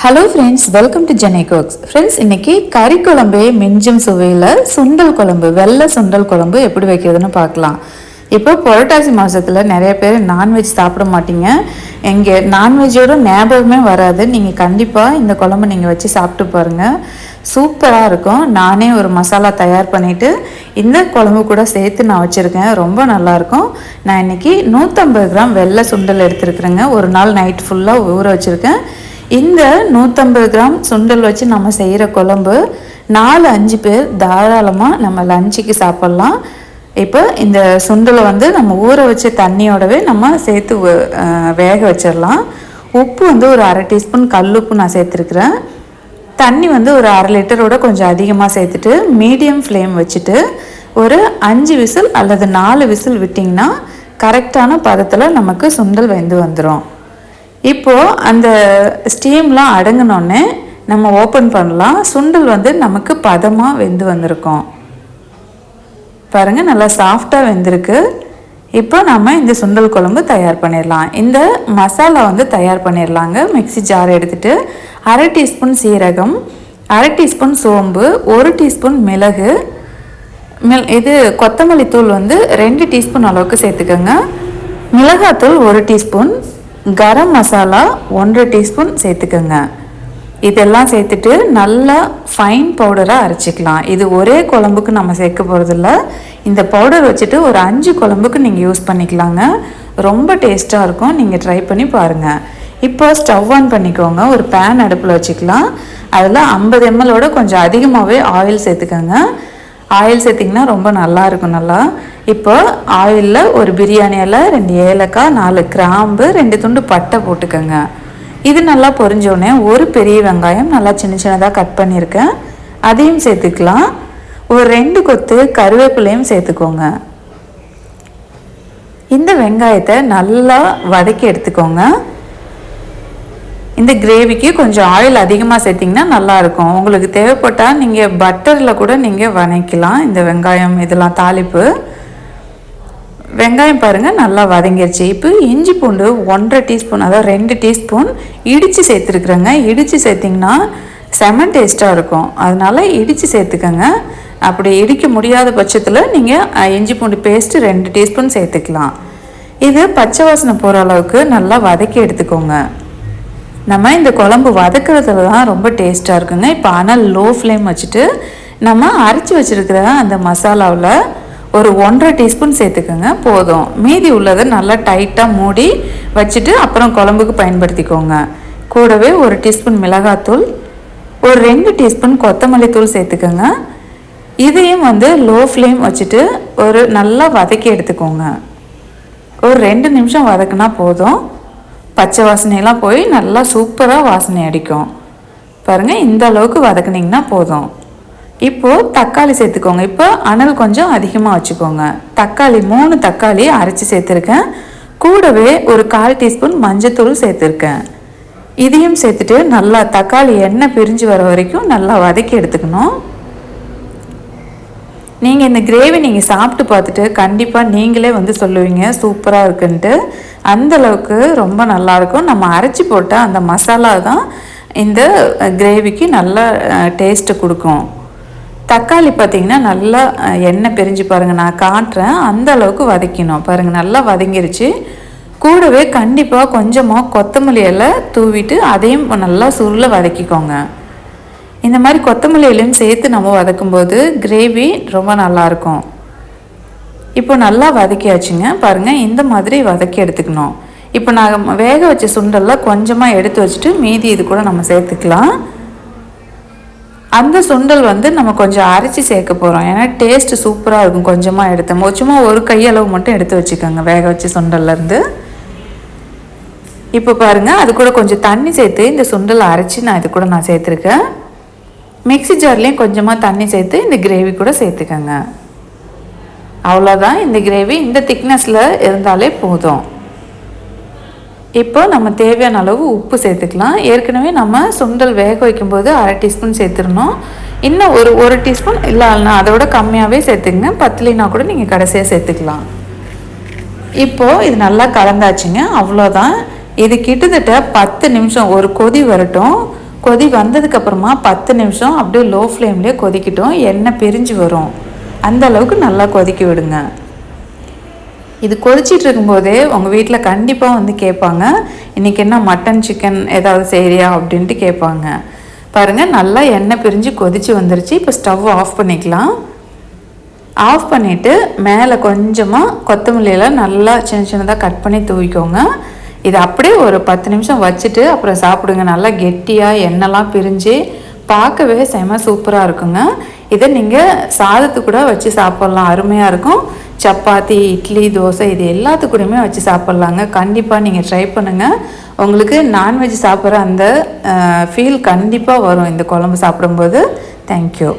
Hello friends welcome to Jenny cooks friends இன்னைக்கு கறி குழம்பே மிஞ்சும் சுவையில் சுண்டல் குழம்பு வெள்ளை சுண்டல் குழம்பு எப்படி வைக்கிறதுன்னு பார்க்கலாம். இப்போ புரட்டாசி மாதத்தில் நிறைய பேர் நான்வெஜ் சாப்பிட மாட்டீங்க. எங்கே நான்வெஜ்ஜோட ஞாபகமே வராது. நீங்கள் கண்டிப்பாக இந்த குழம்பு நீங்கள் வச்சு சாப்பிட்டு பாருங்கள் சூப்பராக இருக்கும். நானே ஒரு மசாலா தயார் பண்ணிவிட்டு இந்த குழம்பு கூட சேர்த்து நான் வச்சுருக்கேன். ரொம்ப நல்லாயிருக்கும் நான் இன்றைக்கி நூற்றம்பது கிராம் வெள்ளை சுண்டல் எடுத்துருக்குறேங்க. ஒரு நாள் நைட் ஃபுல்லாக ஊற வச்சுருக்கேன். இந்த நூற்றம்பது கிராம் சுண்டல் வச்சு நம்ம செய்கிற குழம்பு நாலு அஞ்சு பேர் தாராளமாக நம்ம லஞ்சுக்கு சாப்பிட்லாம். இப்போ இந்த சுண்டலை வந்து நம்ம ஊற வச்ச தண்ணியோடவே நம்ம சேர்த்து வ- வேக வச்சிடலாம். உப்பு வந்து ஒரு அரை டீஸ்பூன் கல்லுப்பு நான் சேர்த்துருக்குறேன். தண்ணி வந்து ஒரு அரை லிட்டரோட கொஞ்சம் அதிகமாக சேர்த்துட்டு மீடியம் ஃப்ளேம் வச்சுட்டு ஒரு அஞ்சு விசில் அல்லது நாலு விசில் விட்டிங்கன்னா கரெக்டான பதத்தில் நமக்கு சுண்டல் வெந்து வந்துடும் இப்போது அந்த ஸ்டீம்லாம் அடங்கினோடனே நம்ம ஓப்பன் பண்ணலாம். சுண்டல் வந்து நமக்கு பதமாக வெந்து வந்திருக்கும். பாருங்கள் நல்லா சாஃப்டாக வெந்திருக்கு. இப்போ நம்ம இந்த சுண்டல் குழம்பு தயார் பண்ணிடலாம். இந்த மசாலா வந்து தயார் பண்ணிடலாங்க. மிக்ஸி ஜார் எடுத்துட்டு அரை டீஸ்பூன் சீரகம் அரை டீஸ்பூன் சோம்பு ஒரு டீஸ்பூன் மிளகு மில் இது கொத்தமல்லி தூள் வந்து ரெண்டு டீஸ்பூன் அளவுக்கு சேர்த்துக்கோங்க. மிளகாத்தூள் ஒரு டீஸ்பூன் கரம் மசாலா ஒன்றரை டீஸ்பூன் சேர்த்துக்கோங்க. இதெல்லாம் சேர்த்துட்டு நல்லா ஃபைன் பவுடராக அரைச்சிக்கலாம். இது ஒரே குழம்புக்கு நம்ம சேர்க்க போகிறதில்ல இந்த பவுடர் வச்சுட்டு ஒரு அஞ்சு குழம்புக்கு நீங்கள் யூஸ் பண்ணிக்கலாங்க. ரொம்ப டேஸ்ட்டாக இருக்கும். நீங்கள் ட்ரை பண்ணி பாருங்கள் இப்போ ஸ்டவ் ஆன் பண்ணிக்கோங்க. ஒரு பேன் அடுப்பில் வச்சுக்கலாம். அதில் ஐம்பது எம்எலோட கொஞ்சம் அதிகமாகவே ஆயில் சேர்த்துக்கோங்க. ஆயில் சேர்த்திங்கன்னா ரொம்ப நல்லா இருக்கும் நல்லா. இப்போ ஆயிலில் ஒரு பிரியாணி இலை ரெண்டு ஏலக்காய் நாலு கிராம்பு ரெண்டு துண்டு பட்டை போட்டுக்கோங்க. இது நல்லா பொரிஞ்சோடனே ஒரு பெரிய வெங்காயம் நல்லா சின்ன சின்னதாக கட் பண்ணியிருக்கேன். அதையும் சேர்த்துக்கலாம். ஒரு ரெண்டு கொத்து கருவேப்பிலையும் சேர்த்துக்கோங்க. இந்த வெங்காயத்தை நல்லா வதக்கி எடுத்துக்கோங்க. இந்த கிரேவிக்கு கொஞ்சம் ஆயில் அதிகமாக சேர்த்திங்கன்னா நல்லாயிருக்கும். உங்களுக்கு தேவைப்பட்டால் நீங்கள் பட்டரில் கூட நீங்கள் வதக்கலாம் இந்த வெங்காயம் இதெல்லாம் தாளிப்பு. வெங்காயம் பாருங்கள் நல்லா வதங்கிருச்சு. இப்போ இஞ்சி பூண்டு ஒன்றரை டீஸ்பூன் அதாவது ரெண்டு டீஸ்பூன் இடித்து சேர்த்துருக்குறேங்க. இடித்து சேர்த்திங்கன்னா செமன் டேஸ்ட்டாக இருக்கும். அதனால இடித்து சேர்த்துக்கோங்க. அப்படி இடிக்க முடியாத பட்சத்தில் நீங்கள் இஞ்சி பூண்டு பேஸ்ட்டு ரெண்டு டீஸ்பூன் சேர்த்துக்கலாம். இது பச்சை வாசனை போகிற அளவுக்கு நல்லா வதக்கி எடுத்துக்கோங்க. நம்ம இந்த குழம்பு வதக்குறதுல தான் ரொம்ப டேஸ்ட்டாக இருக்குங்க. இப்போ ஆனால் லோ ஃப்ளேம் வச்சுட்டு நம்ம அரைச்சி வச்சுருக்கிற அந்த மசாலாவில் ஒரு ஒன்றரை டீஸ்பூன் சேர்த்துக்கோங்க. போதும். மீதி உள்ளதை நல்லா டைட்டாக மூடி வச்சுட்டு அப்புறம் குழம்புக்கு பயன்படுத்திக்கோங்க. கூடவே ஒரு டீஸ்பூன் மிளகாத்தூள் ஒரு ரெண்டு டீஸ்பூன் கொத்தமல்லி தூள் சேர்த்துக்கோங்க. இதையும் வந்து லோ ஃப்ளேம் வச்சுட்டு ஒரு நல்லா வதக்கி எடுத்துக்கோங்க. ஒரு ரெண்டு நிமிஷம் வதக்குனா போதும். பச்சை வாசனையெல்லாம் போய் நல்லா சூப்பராக வாசனை அடிக்கும். பாருங்கள் இந்த அளவுக்கு வதக்குனிங்கன்னா போதும். இப்போது தக்காளி சேர்த்துக்கோங்க. இப்போ அனல் கொஞ்சம் அதிகமாக வச்சுக்கோங்க. தக்காளி மூணு தக்காளி அரைச்சி சேர்த்துருக்கேன். கூடவே ஒரு கால் டீஸ்பூன் மஞ்சத்தூள் சேர்த்துருக்கேன். இதையும் சேர்த்துட்டு நல்லா தக்காளி எண்ணெய் பிரிஞ்சு வர வரைக்கும் நல்லா வதக்கி எடுத்துக்கணும். நீங்கள் இந்த கிரேவி நீங்கள் சாப்பிட்டு பார்த்துட்டு கண்டிப்பாக நீங்களே வந்து சொல்லுவீங்க. சூப்பராக இருக்குன்ட்டு. அந்தளவுக்கு ரொம்ப நல்லாயிருக்கும் நம்ம அரைச்சி போட்ட அந்த மசாலா தான் இந்த கிரேவிக்கு நல்ல டேஸ்ட்டு கொடுக்கும். தக்காளி பார்த்திங்கன்னா நல்லா எண்ணெய் பிரிஞ்சு பாருங்கள் நான் காட்டுறேன். அந்த அளவுக்கு வதக்கணும் பாருங்கள் நல்லா வதங்கிருச்சு. கூடவே கண்டிப்பாக கொஞ்சமாக கொத்தமல்லி எல்லாம் தூவிட்டு அதையும் நல்லா சுருளை வதக்கிக்கோங்க. இந்த மாதிரி கொத்தமல்லியிலையும் சேர்த்து நம்ம வதக்கும்போது கிரேவி ரொம்ப நல்லாயிருக்கும். இப்போ நல்லா வதக்கியாச்சுங்க. பாருங்கள் இந்த மாதிரி வதக்கி எடுத்துக்கணும். இப்போ நான் வேக வச்ச சுண்டலில் கொஞ்சமாக எடுத்து வச்சுட்டு மீதி இது கூட நம்ம சேர்த்துக்கலாம். அந்த சுண்டல் வந்து நம்ம கொஞ்சம் அரைச்சி சேர்க்க போகிறோம் ஏன்னா டேஸ்ட்டு சூப்பராக இருக்கும் கொஞ்சமாக எடுத்தோம் சும்மா ஒரு கையளவு மட்டும் எடுத்து வச்சுக்கோங்க வேக வச்ச சுண்டல்லேருந்து இப்போ பாருங்கள் அது கூட கொஞ்சம் தண்ணி சேர்த்து இந்த சுண்டலை அரைச்சி நான் இது கூட நான் சேர்த்துருக்கேன். மிக்ஸி ஜார்லேயும் கொஞ்சமாக தண்ணி சேர்த்து இந்த கிரேவி கூட சேர்த்துக்கோங்க. அவ்வளோதான் இந்த கிரேவி இந்த திக்னஸில் இருந்தாலே போதும். இப்போ நம்ம தேவையான அளவு உப்பு சேர்த்துக்கலாம். ஏற்கனவே நம்ம சுண்டல் வேக வைக்கும்போது அரை டீஸ்பூன் சேர்த்துருந்தோம் இன்னும் ஒரு ஒரு டீஸ்பூன் இல்லைன்னா அதோட கம்மியாகவே சேர்த்துக்குங்க. பத்துலினா கூட நீங்கள் கடைசியாக சேர்த்துக்கலாம். இப்போது இது நல்லா கலந்தாச்சுங்க. அவ்வளோதான் இது கிட்டத்தட்ட பத்து நிமிஷம் ஒரு கொதி வரட்டும். கொதி வந்ததுக்கப்புறமா பத்து நிமிஷம் அப்படியே லோ ஃப்ளேம்லேயே கொதிக்கட்டும். எண்ணெய் பிரிஞ்சு வரும். அந்த அளவுக்கு நல்லா கொதிக்க விடுங்க. இது கொதிச்சிட்டு இருக்கும்போதே உங்கள் வீட்டில் கண்டிப்பாக வந்து கேட்பாங்க. இன்றைக்கி என்ன மட்டன் சிக்கன் ஏதாவது செய்கிறியா அப்படின்ட்டு கேட்பாங்க. பாருங்கள் நல்லா எண்ணெய் பிரிஞ்சு கொதிச்சு வந்துருச்சு. இப்போ ஸ்டவ் ஆஃப் பண்ணிக்கலாம். ஆஃப் பண்ணிவிட்டு மேலே கொஞ்சமாக கொத்தமல்லியெல்லாம் நல்லா சின்ன சின்னதாக கட் பண்ணி தூவிக்கோங்க. இது அப்படியே ஒரு பத்து நிமிஷம் வச்சுட்டு அப்புறம் சாப்பிடுங்க. நல்லா கெட்டியாக எண்ணெய்லாம் பிரிஞ்சு பார்க்கவே செம சூப்பராக இருக்குங்க. இதை நீங்கள் சாதத்து கூட வச்சு சாப்பிட்லாம். அருமையாக இருக்கும். சப்பாத்தி இட்லி தோசை இது எல்லாத்துக்கூடயுமே வச்சு சாப்பிட்லாங்க. கண்டிப்பாக நீங்கள் ட்ரை பண்ணுங்கள் உங்களுக்கு நான்வெஜ் சாப்பிட்ற அந்த ஃபீல் கண்டிப்பாக வரும். இந்த குழம்பு சாப்பிடும்போது. தேங்க்யூ